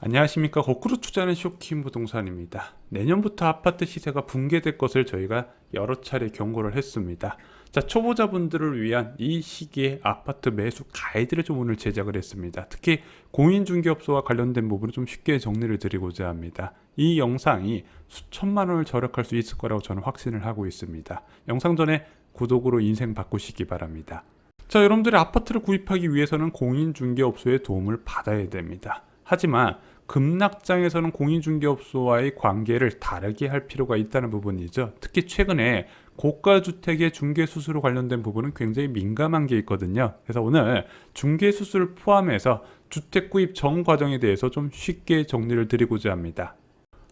안녕하십니까 거꾸로 투자하는 쇼킹 부동산입니다. 내년부터 아파트 시세가 붕괴될 것을 저희가 여러 차례 경고를 했습니다. 자 초보자분들을 위한 이 시기에 아파트 매수 가이드를 좀 오늘 제작을 했습니다. 특히 공인중개업소와 관련된 부분을 좀 쉽게 정리를 드리고자 합니다. 이 영상이 수천만 원을 절약할 수 있을 거라고 저는 확신을 하고 있습니다. 영상 전에 구독으로 인생 바꾸시기 바랍니다. 자, 여러분들이 아파트를 구입하기 위해서는 공인중개업소의 도움을 받아야 됩니다. 하지만 급락장에서는 공인중개업소와의 관계를 다르게 할 필요가 있다는 부분이죠. 특히 최근에 고가주택의 중개수수로 관련된 부분은 굉장히 민감한 게 있거든요. 그래서 오늘 중개수수를 포함해서 주택 구입 전 과정에 대해서 좀 쉽게 정리를 드리고자 합니다.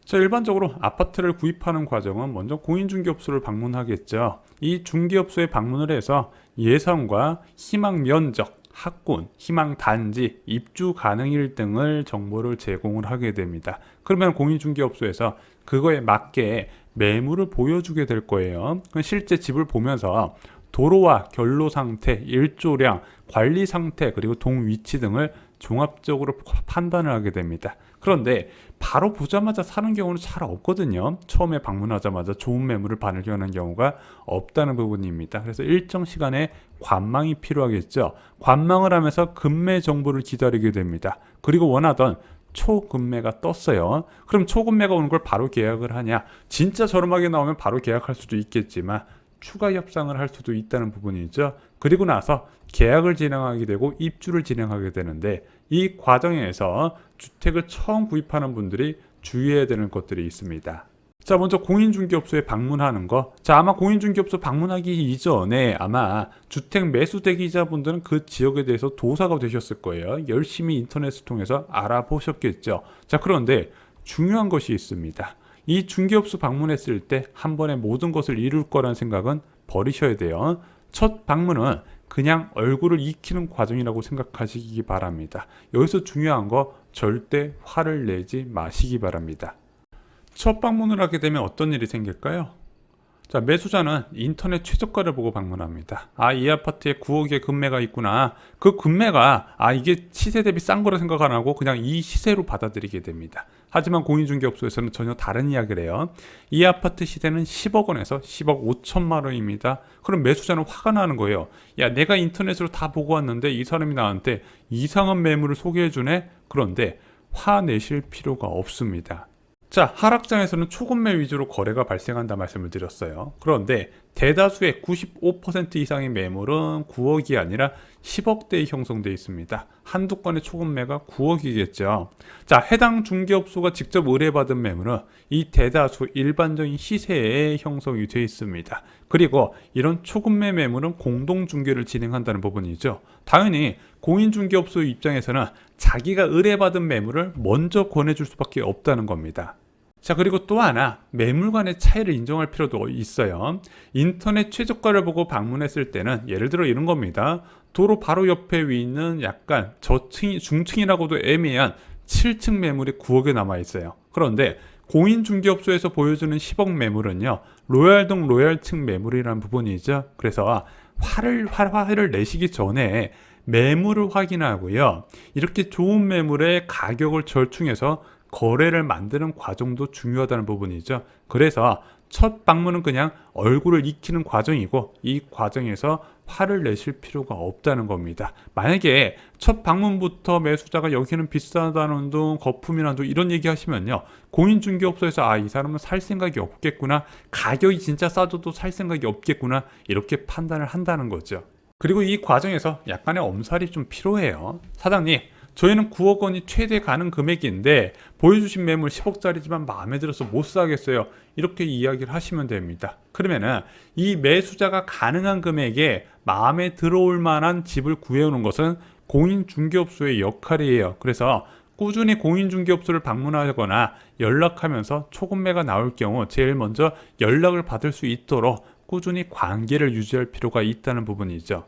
자, 일반적으로 아파트를 구입하는 과정은 먼저 공인중개업소를 방문하겠죠. 이 중개업소에 방문을 해서 예상과 희망 면적, 학군, 희망 단지, 입주 가능일 등을 정보를 제공을 하게 됩니다. 그러면 공인중개업소에서 그거에 맞게 매물을 보여주게 될 거예요. 실제 집을 보면서 도로와 결로 상태, 일조량, 관리 상태, 그리고 동 위치 등을 종합적으로 판단을 하게 됩니다. 그런데 바로 보자마자 사는 경우는 잘 없거든요. 처음에 방문하자마자 좋은 매물을 발견하는 경우가 없다는 부분입니다. 그래서 일정 시간에 관망이 필요하겠죠. 관망을 하면서 급매 정보를 기다리게 됩니다. 그리고 원하던 초급매가 떴어요. 그럼 초급매가 오는 걸 바로 계약을 하냐? 진짜 저렴하게 나오면 바로 계약할 수도 있겠지만 추가 협상을 할 수도 있다는 부분이죠. 그리고 나서 계약을 진행하게 되고 입주를 진행하게 되는데 이 과정에서 주택을 처음 구입하는 분들이 주의해야 되는 것들이 있습니다. 자, 먼저 공인중개업소에 방문하는 거. 자, 아마 공인중개업소 방문하기 이전에 아마 주택 매수 대기자분들은 그 지역에 대해서 도사가 되셨을 거예요. 열심히 인터넷을 통해서 알아보셨겠죠. 자, 그런데 중요한 것이 있습니다. 이 중개업소 방문했을 때 한 번에 모든 것을 이룰 거란 생각은 버리셔야 돼요. 첫 방문은 그냥 얼굴을 익히는 과정이라고 생각하시기 바랍니다. 여기서 중요한 거 절대 화를 내지 마시기 바랍니다. 첫 방문을 하게 되면 어떤 일이 생길까요? 자, 매수자는 인터넷 최저가를 보고 방문합니다. 아, 이 아파트에 9억의 금매가 있구나. 그 금매가, 아, 이게 시세 대비 싼 거라 생각 안 하고 그냥 이 시세로 받아들이게 됩니다. 하지만 공인중개업소에서는 전혀 다른 이야기를 해요. 이 아파트 시세는 10억 원에서 10억 5천만 원입니다. 그럼 매수자는 화가 나는 거예요. 야, 내가 인터넷으로 다 보고 왔는데 이 사람이 나한테 이상한 매물을 소개해 주네? 그런데 화내실 필요가 없습니다. 자, 하락장에서는 초급매 위주로 거래가 발생한다 말씀을 드렸어요. 그런데 대다수의 95% 이상의 매물은 9억이 아니라 10억대에 형성되어 있습니다. 한두 건의 초급매가 9억이겠죠. 자, 해당 중개업소가 직접 의뢰받은 매물은 이 대다수 일반적인 시세에 형성이 되어 있습니다. 그리고 이런 초급매 매물은 공동중개를 진행한다는 부분이죠. 당연히 공인중개업소 입장에서는 자기가 의뢰받은 매물을 먼저 권해줄 수밖에 없다는 겁니다. 자, 그리고 또 하나, 매물 간의 차이를 인정할 필요도 있어요. 인터넷 최저가를 보고 방문했을 때는 예를 들어 이런 겁니다. 도로 바로 옆에 위 있는 약간 저층, 중층이라고도 애매한 7층 매물이 9억에 남아 있어요. 그런데 공인중개업소에서 보여주는 10억 매물은요, 로얄동 로얄층 매물이라는 부분이죠. 그래서 화를, 화, 화를 내시기 전에 매물을 확인하고요. 이렇게 좋은 매물의 가격을 절충해서 거래를 만드는 과정도 중요하다는 부분이죠. 그래서 첫 방문은 그냥 얼굴을 익히는 과정이고 이 과정에서 화를 내실 필요가 없다는 겁니다. 만약에 첫 방문부터 매수자가 여기는 비싸다는 둥, 거품이라는 둥 이런 얘기 하시면요. 공인중개업소에서 아, 이 사람은 살 생각이 없겠구나. 가격이 진짜 싸져도 살 생각이 없겠구나. 이렇게 판단을 한다는 거죠. 그리고 이 과정에서 약간의 엄살이 좀 필요해요. 사장님, 저희는 9억 원이 최대 가능 금액인데 보여주신 매물 10억짜리지만 마음에 들어서 못 사겠어요. 이렇게 이야기를 하시면 됩니다. 그러면은 이 매수자가 가능한 금액에 마음에 들어올 만한 집을 구해오는 것은 공인중개업소의 역할이에요. 그래서 꾸준히 공인중개업소를 방문하거나 연락하면서 초급매가 나올 경우 제일 먼저 연락을 받을 수 있도록 꾸준히 관계를 유지할 필요가 있다는 부분이죠.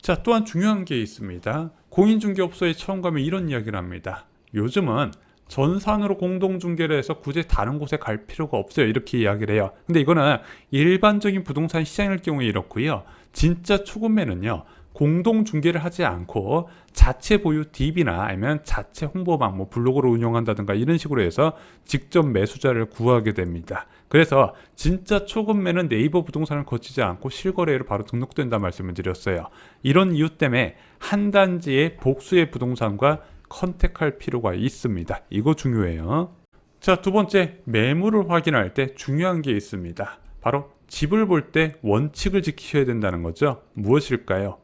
자, 또한 중요한 게 있습니다. 공인중개업소에 처음 가면 이런 이야기를 합니다. 요즘은 전산으로 공동중개를 해서 굳이 다른 곳에 갈 필요가 없어요. 이렇게 이야기를 해요. 근데 이거는 일반적인 부동산 시장일 경우에 이렇고요. 진짜 초급매는요. 공동 중개를 하지 않고 자체 보유 DB나 아니면 자체 홍보망 뭐 블로그를 운영한다든가 이런 식으로 해서 직접 매수자를 구하게 됩니다. 그래서 진짜 초급매는 네이버 부동산을 거치지 않고 실거래로 바로 등록된다 말씀을 드렸어요. 이런 이유 때문에 한 단지의 복수의 부동산과 컨택할 필요가 있습니다. 이거 중요해요. 자, 두 번째, 매물을 확인할 때 중요한 게 있습니다. 바로 집을 볼 때 원칙을 지키셔야 된다는 거죠. 무엇일까요?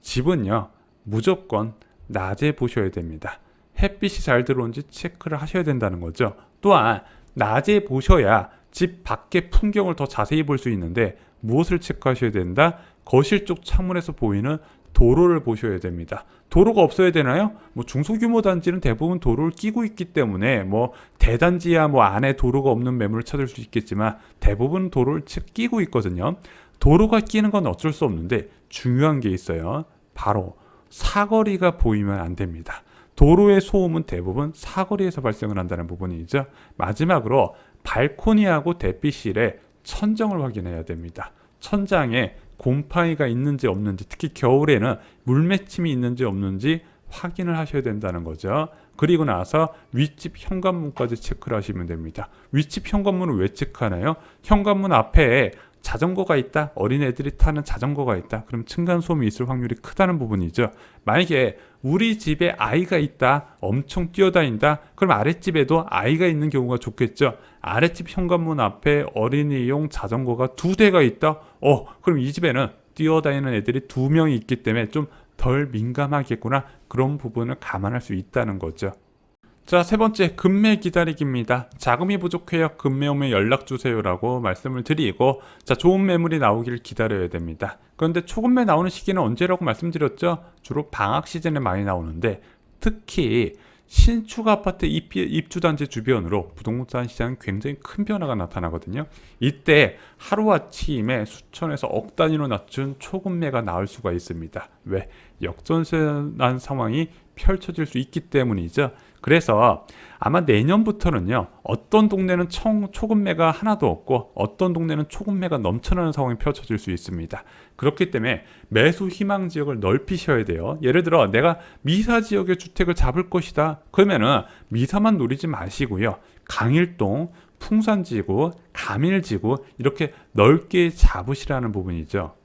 집은요, 무조건 낮에 보셔야 됩니다. 햇빛이 잘 들어온지 체크를 하셔야 된다는 거죠. 또한 낮에 보셔야 집 밖의 풍경을 더 자세히 볼 수 있는데 무엇을 체크하셔야 된다? 거실 쪽 창문에서 보이는 도로를 보셔야 됩니다. 도로가 없어야 되나요? 뭐 중소규모 단지는 대부분 도로를 끼고 있기 때문에 뭐 대단지야 뭐 안에 도로가 없는 매물을 찾을 수 있겠지만 대부분 도로를 치- 끼고 있거든요. 도로가 끼는 건 어쩔 수 없는데 중요한 게 있어요. 바로 사거리가 보이면 안 됩니다. 도로의 소음은 대부분 사거리에서 발생을 한다는 부분이죠. 마지막으로 발코니하고 대피실에 천정을 확인해야 됩니다. 천장에 곰팡이가 있는지 없는지 특히 겨울에는 물맺힘이 있는지 없는지 확인을 하셔야 된다는 거죠. 그리고 나서 윗집 현관문까지 체크를 하시면 됩니다. 윗집 현관문을 왜 체크하나요? 현관문 앞에 자전거가 있다, 어린애들이 타는 자전거가 있다, 그럼 층간소음이 있을 확률이 크다는 부분이죠. 만약에 우리 집에 아이가 있다, 엄청 뛰어다닌다, 그럼 아랫집에도 아이가 있는 경우가 좋겠죠. 아랫집 현관문 앞에 어린이용 자전거가 두 대가 있다, 어, 그럼 이 집에는 뛰어다니는 애들이 두 명이 있기 때문에 좀 덜 민감하겠구나. 그런 부분을 감안할 수 있다는 거죠. 자, 세 번째, 금매 기다리기입니다. 자금이 부족해요. 금매 오면 연락 주세요라고 말씀을 드리고, 자, 좋은 매물이 나오기를 기다려야 됩니다. 그런데 초급매 나오는 시기는 언제라고 말씀드렸죠? 주로 방학 시즌에 많이 나오는데, 특히 신축 아파트 입, 입주단지 주변으로 부동산 시장 굉장히 큰 변화가 나타나거든요. 이때 하루아침에 수천에서 억 단위로 낮춘 초급매가 나올 수가 있습니다. 왜? 역전세난 상황이 펼쳐질 수 있기 때문이죠. 그래서 아마 내년부터는요, 어떤 동네는 청, 초급매가 하나도 없고, 어떤 동네는 초급매가 넘쳐나는 상황이 펼쳐질 수 있습니다. 그렇기 때문에 매수 희망 지역을 넓히셔야 돼요. 예를 들어, 내가 미사 지역의 주택을 잡을 것이다. 그러면은 미사만 노리지 마시고요. 강일동, 풍산지구, 가밀지구, 이렇게 넓게 잡으시라는 부분이죠.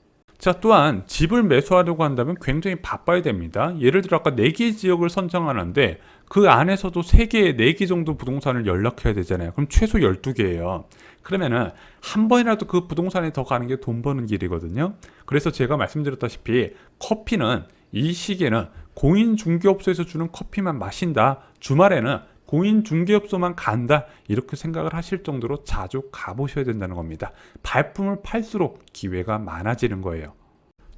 자, 또한 집을 매수하려고 한다면 굉장히 바빠야 됩니다. 예를 들어 아까 4개 지역을 선정하는데 그 안에서도 3개, 4개 정도 부동산을 연락해야 되잖아요. 그럼 최소 12개예요. 그러면은 한 번이라도 그 부동산에 더 가는 게 돈 버는 길이거든요. 그래서 제가 말씀드렸다시피 커피는 이 시기에는 공인 중개업소에서 주는 커피만 마신다. 주말에는 공인 중개업소만 간다. 이렇게 생각을 하실 정도로 자주 가보셔야 된다는 겁니다. 발품을 팔수록 기회가 많아지는 거예요.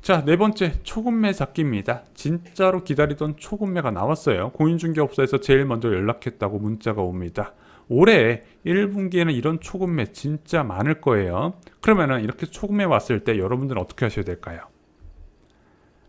자, 네 번째 초급매 잡기입니다. 진짜로 기다리던 초급매가 나왔어요. 공인중개업소에서 제일 먼저 연락했다고 문자가 옵니다. 올해 1분기에는 이런 초급매 진짜 많을 거예요. 그러면은 이렇게 초급매 왔을 때 여러분들은 어떻게 하셔야 될까요?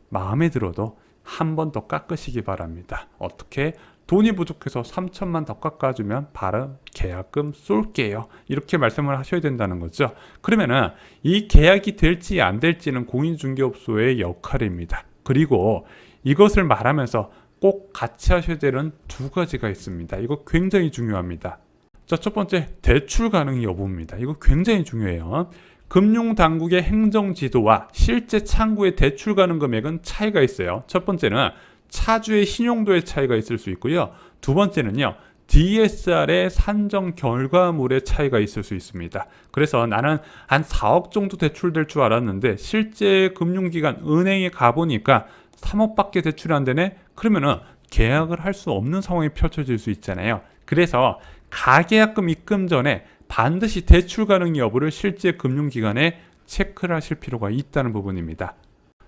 마음에 들어도 한 번 더 깎으시기 바랍니다. 어떻게? 돈이 부족해서 3천만 더 깎아주면 바로 계약금 쏠게요. 이렇게 말씀을 하셔야 된다는 거죠. 그러면은 이 계약이 될지 안 될지는 공인중개업소의 역할입니다. 그리고 이것을 말하면서 꼭 같이 하셔야 되는 두 가지가 있습니다. 이거 굉장히 중요합니다. 자, 첫 번째, 대출 가능 여부입니다. 이거 굉장히 중요해요. 금융당국의 행정지도와 실제 창구의 대출 가능 금액은 차이가 있어요. 첫 번째는 차주의 신용도의 차이가 있을 수 있고요. 두 번째는요. DSR의 산정 결과물의 차이가 있을 수 있습니다. 그래서 나는 한 4억 정도 대출될 줄 알았는데 실제 금융기관 은행에 가보니까 3억밖에 대출이 안 되네? 그러면은 계약을 할 수 없는 상황이 펼쳐질 수 있잖아요. 그래서 가계약금 입금 전에 반드시 대출 가능 여부를 실제 금융기관에 체크를 하실 필요가 있다는 부분입니다.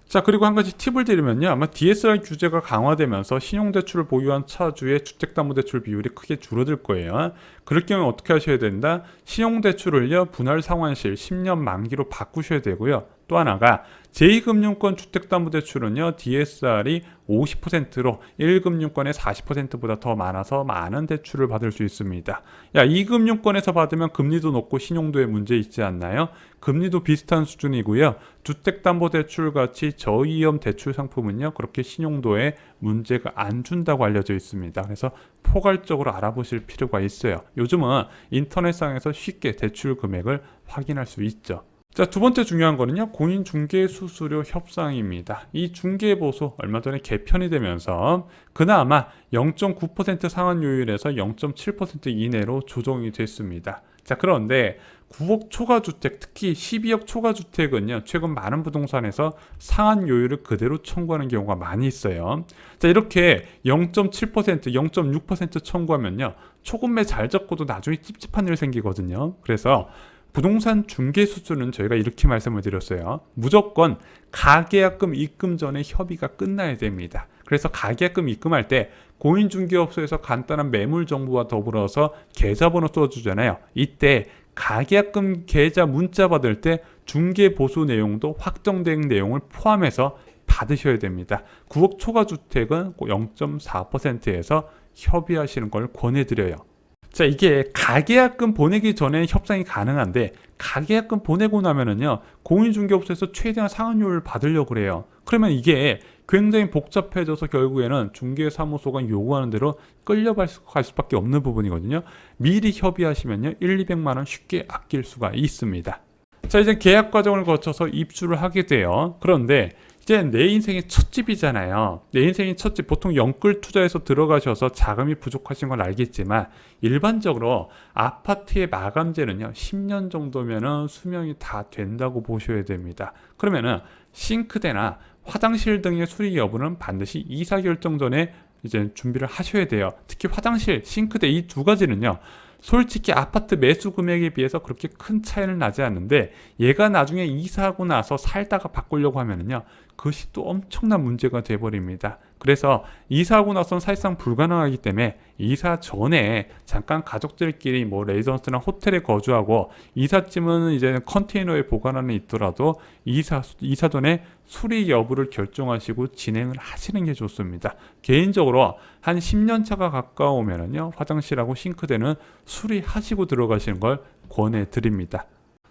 자 그리고 한 가지 팁을 드리면요. 아마 DSR 규제가 강화되면서 신용대출을 보유한 차주의 주택담보대출 비율이 크게 줄어들 거예요. 그럴 경우 어떻게 하셔야 된다? 신용대출을요 분할 상환실 10년 만기로 바꾸셔야 되고요 또 하나가 제2금융권 주택담보대출은요, DSR이 50%로 1금융권의 40%보다 더 많아서 많은 대출을 받을 수 있습니다. 야, 2금융권에서 받으면 금리도 높고 신용도에 문제 있지 않나요? 금리도 비슷한 수준이고요. 주택담보대출 같이 저위험 대출 상품은요, 그렇게 신용도에 문제가 안 준다고 알려져 있습니다. 그래서 포괄적으로 알아보실 필요가 있어요. 요즘은 인터넷상에서 쉽게 대출 금액을 확인할 수 있죠. 자, 두 번째 중요한 거는요, 공인 중개 수수료 협상입니다. 이 중개 보수 얼마 전에 개편이 되면서 그나마 0.9% 상한요율에서 0.7% 이내로 조정이 됐습니다. 자, 그런데 9억 초과 주택, 특히 12억 초과 주택은요, 최근 많은 부동산에서 상한 요율을 그대로 청구하는 경우가 많이 있어요. 자, 이렇게 0.7%, 0.6% 청구하면요, 초급매 잘 잡고도 나중에 찝찝한 일 생기거든요. 그래서 부동산 중개 수수는 저희가 이렇게 말씀을 드렸어요. 무조건 가계약금 입금 전에 협의가 끝나야 됩니다. 그래서 가계약금 입금할 때 공인중개업소에서 간단한 매물 정보와 더불어서 계좌번호 써주잖아요. 이때 가계약금 계좌 문자 받을 때 중개 보수 내용도 확정된 내용을 포함해서 받으셔야 됩니다. 9억 초과 주택은 0.4%에서 협의하시는 걸 권해드려요. 자, 이게 가계약금 보내기 전에 협상이 가능한데 가계약금 보내고 나면은요 공인중개업소에서 최대한 상한율을 받으려고 그래요. 그러면 이게 굉장히 복잡해져서 결국에는 중개사무소가 요구하는 대로 끌려갈 수밖에 없는 부분이거든요. 미리 협의하시면요 1, 200만 원 쉽게 아낄 수가 있습니다. 자 이제 계약 과정을 거쳐서 입주를 하게 돼요. 그런데 이제 내 인생의 첫 집이잖아요. 내 인생의 첫 집 보통 영끌 투자해서 들어가셔서 자금이 부족하신 건 알겠지만 일반적으로 아파트의 마감재는요 10년 정도면은 수명이 다 된다고 보셔야 됩니다. 그러면은 싱크대나 화장실 등의 수리 여부는 반드시 이사 결정 전에 이제 준비를 하셔야 돼요. 특히 화장실, 싱크대 이 두 가지는요. 솔직히 아파트 매수 금액에 비해서 그렇게 큰 차이는 나지 않는데 얘가 나중에 이사하고 나서 살다가 바꾸려고 하면은요 그것이 또 엄청난 문제가 돼버립니다. 그래서 이사하고 나서는 사실상 불가능하기 때문에 이사 전에 잠깐 가족들끼리 뭐 레지던스나 호텔에 거주하고 이삿짐은 이제 컨테이너에 보관하는 있더라도 이사 이사 전에 수리 여부를 결정하시고 진행을 하시는 게 좋습니다. 개인적으로 한 10년 차가 가까우면은요 화장실하고 싱크대는 수리하시고 들어가시는 걸 권해 드립니다.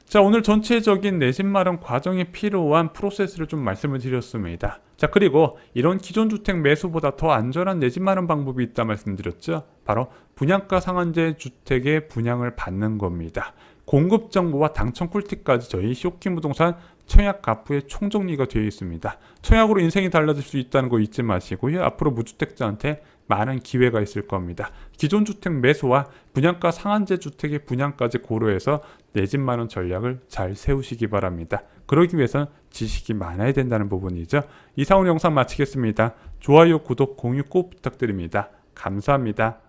자, 오늘 전체적인 내집 마련 과정에 필요한 프로세스를 좀 말씀을 드렸습니다. 자, 그리고 이런 기존 주택 매수보다 더 안전한 내집 마련 방법이 있다 말씀드렸죠. 바로 분양가 상한제 주택의 분양을 받는 겁니다. 공급 정보와 당첨 꿀팁까지 저희 쇼킹 부동산 청약 가프에 총정리가 되어 있습니다. 청약으로 인생이 달라질 수 있다는 거 잊지 마시고요. 앞으로 무주택자한테 많은 기회가 있을 겁니다. 기존 주택 매수와 분양가 상한제 주택의 분양까지 고려해서 내 집 마련 전략을 잘 세우시기 바랍니다. 그러기 위해선 지식이 많아야 된다는 부분이죠. 이상 오늘 영상 마치겠습니다. 좋아요, 구독, 공유 꼭 부탁드립니다. 감사합니다.